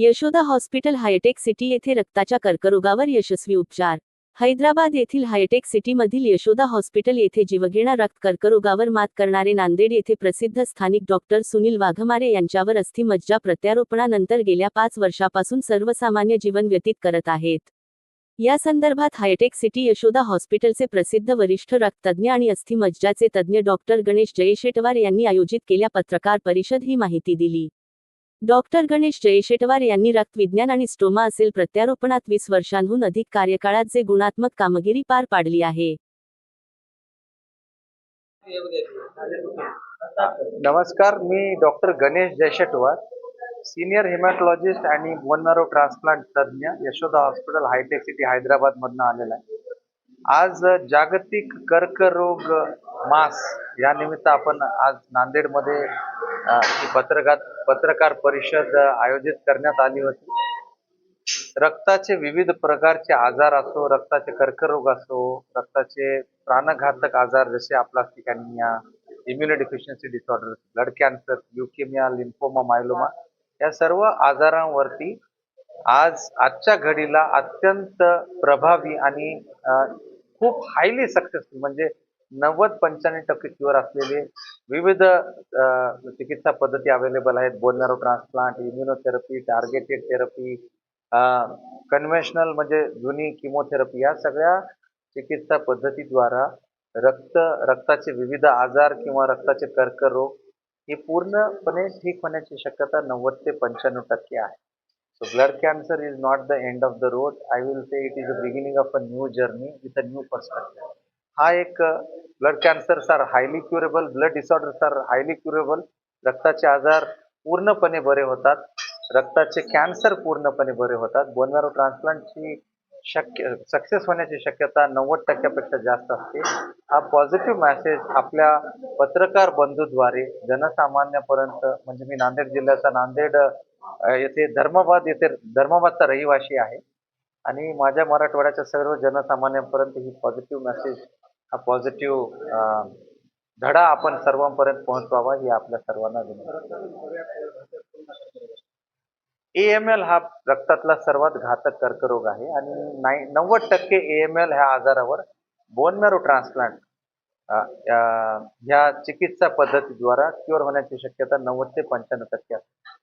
Yashoda hospital hi tech city येथे रक्ताच्या कर्करोगावर यशस्वी उपचार. हैदराबाद येथील हायटेक सिटीमधील यशोदा हॉस्पिटल येथे जीवघेणा रक्त कर्करोगावर मात करणारे नांदेड येथे प्रसिद्ध स्थानिक डॉक्टर सुनील वाघमारे यांच्यावर अस्थिमज्जा प्रत्यारोपणानंतर गेल्या पाच वर्षापासून सर्वसामान्य जीवन व्यतीत करत आहेत. या संदर्भात हायटेक सिटी यशोदा हॉस्पिटलचे प्रसिद्ध वरिष्ठ रक्ततज्ञ आणि अस्थिमज्जाचे तज्ज्ञ डॉक्टर गणेश जयशेटवार यांनी आयोजित केल्या पत्रकार परिषद ही माहिती दिली. डॉक्टर गणेश जयशेटवार यांनी रक्तविज्ञान आणि स्टोमा असेल प्रत्यारोपणात वीस वर्षांहून अधिक कार्यकाळात जे गुणात्मक कामगिरी पार पाडली आहे. नमस्कार मी doctor Ganesh Jayshetwar senior haematologist आणि बोनमॅरो ट्रान्सप्लांट तज्ज्ञ Yashoda hospital hitech city Hyderabad मधनं आलेला आहे. आज जागतिक कर्करोग मास या निमित्त आपण आज नांदेडमध्ये ही पत्रकार पत्रकार परिषद आयोजित करण्यात आली होती. रक्ताचे विविध प्रकारचे आजार असो रक्ताचे कर्करोग असो रक्ताचे प्राणघातक आजार जसे आपलास ठिकाणी immunodeficiency disorder blood cancer leukaemia lymphoma myeloma या सर्व आजारांवरती आज आजच्या घडीला अत्यंत प्रभावी आणि खूप हायली सक्सेसफुल म्हणजे नव्वद पंच्याण्णव टक्के क्युअर असलेले विविध चिकित्सा पद्धती अवेलेबल आहेत. Bone marrow transplant immunotherapy targeted therapy conventional म्हणजे जुनी किमोथेरपी या सगळ्या चिकित्सा पद्धतीद्वारा रक्त रक्ताचे विविध आजार किंवा रक्ताचे कर्करोग हे पूर्णपणे ठीक होण्याची शक्यता नव्वद ते पंच्याण्णव टक्के आहे. So blood cancer is not the end of the road I will say it is a beginning of a new journey with a new perspective हा एक blood cancers are highly curable blood disorders are highly curable रक्ताचे आजार पूर्णपणे बरे होतात. रक्ताचे cancer पूर्णपणे बरे होतात. बोनमॅरो ट्रान्सप्लांटची शक्य सक्सेस होण्याची शक्यता नव्वद टक्क्यापेक्षा जास्त असते. हा पॉझिटिव्ह मॅसेज आपल्या पत्रकार बंधूद्वारे जनसामान्यापर्यंत म्हणजे मी नांदेड जिल्ह्याचा नांदेड येथे धर्माबाद येथे धर्माबादचा रहिवासी आहे. आणि माझ्या मराठवाड्याच्या सर्व जनसामान्यांपर्यंत ही पॉझिटिव्ह मेसेज हा पॉझिटिव्ह धडा आपण सर्वांपर्यंत पोहोचवावा ही आपल्या सर्वांना विनंती. ए एम एल हा रक्तातला सर्वात घातक कर्करोग आहे आणि नाई नव्वद टक्के ए एम एल ह्या आजारावर बोन मॅरो ट्रान्सप्लांट ह्या चिकित्सा पद्धतीद्वारा क्युअर होण्याची शक्यता नव्वद ते पंच्याण्णव टक्के असते